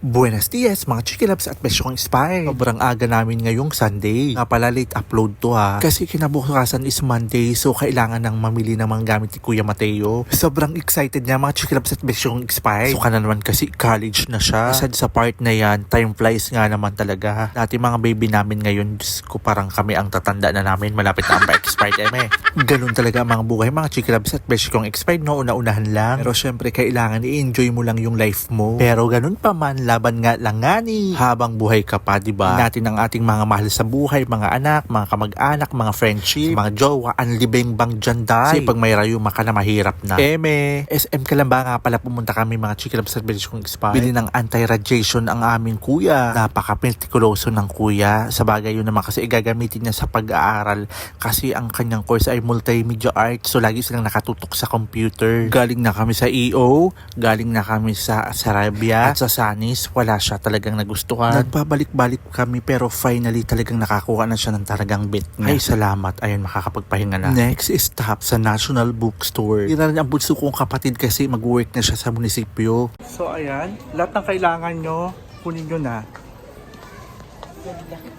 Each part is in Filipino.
Buenos dias mga chikilabs at best kong inspired. Sobrang aga namin ngayong Sunday. Nga pala late upload to ha. Kasi kinabukasan is Monday so kailangan nang mamili ng mga gamit ni Kuya Mateo. Sobrang excited niya mga chikilabs at best kong inspired. So naman kasi college na siya. Aside sa part na yan, time flies nga naman talaga. Dati mga baby namin ngayon, Diyos ko parang kami ang tatanda na namin. Malapit na ang pa-expired eme. Ganun talaga ang mga buhay mga chikilabs at best kong expired no una-unahan lang. Pero syempre kailangan i-enjoy mo lang yung life mo. Pero ganun pa man, laban nga lang nga ni habang buhay ka pa, di ba? Natin ang ating mga mahal sa buhay, mga anak, mga kamag-anak, mga friendship, mga jowa, ang libeng bang dyan dahil. Kasi pag may rayuma ka na mahirap na. Eme, SM ka lang ba nga pala pumunta kami mga chikilab sa Village kong expire. Bili ng anti-radiation ang aming kuya. Napaka-pentikuloso ng kuya. Sa bagay yun naman kasi igagamitin niya sa pag-aaral kasi ang kanyang course ay multimedia arts so lagi silang nakatutok sa computer. Galing na kami sa EO, galing na kami sa Sarabia at sa Sanis, wala siya talagang nagustuhan. Nagpabalik-balik kami pero finally talagang nakakuha na siya ng talagang bet niya. Ay salamat, ayun makakapagpahinga na. Next is stop sa National Bookstore. Tira rin ang bunso kong kapatid kasi mag-work na siya sa munisipyo. So ayan, lahat ng kailangan nyo, kunin nyo na.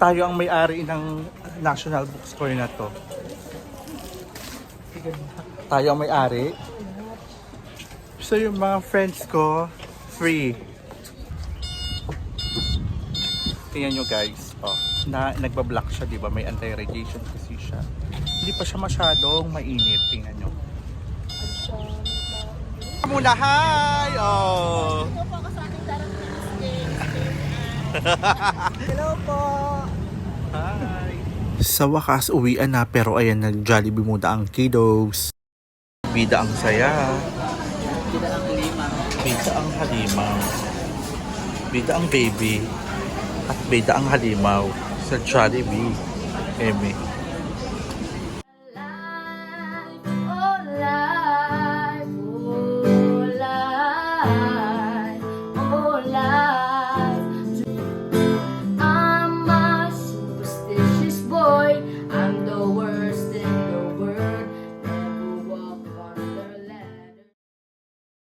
Tayo ang may-ari ng National Bookstore na to. Tayo ang may-ari. So yung mga friends ko, free. Tingnan nyo guys, oh, na nagbablock siya, di ba? May anti-radiation kasi siya. Hindi pa siya masyadong mainit, tingnan nyo. Muna, hi! Oh! Hello po. Hi! Sa wakas, uwian na pero ayan, nag-Jollibee muna ang kiddos. Bida ang saya. Bida ang lima. Bida ang halimaw. Bida ang baby. Bida ang halimaw sa Jollibee. Eme.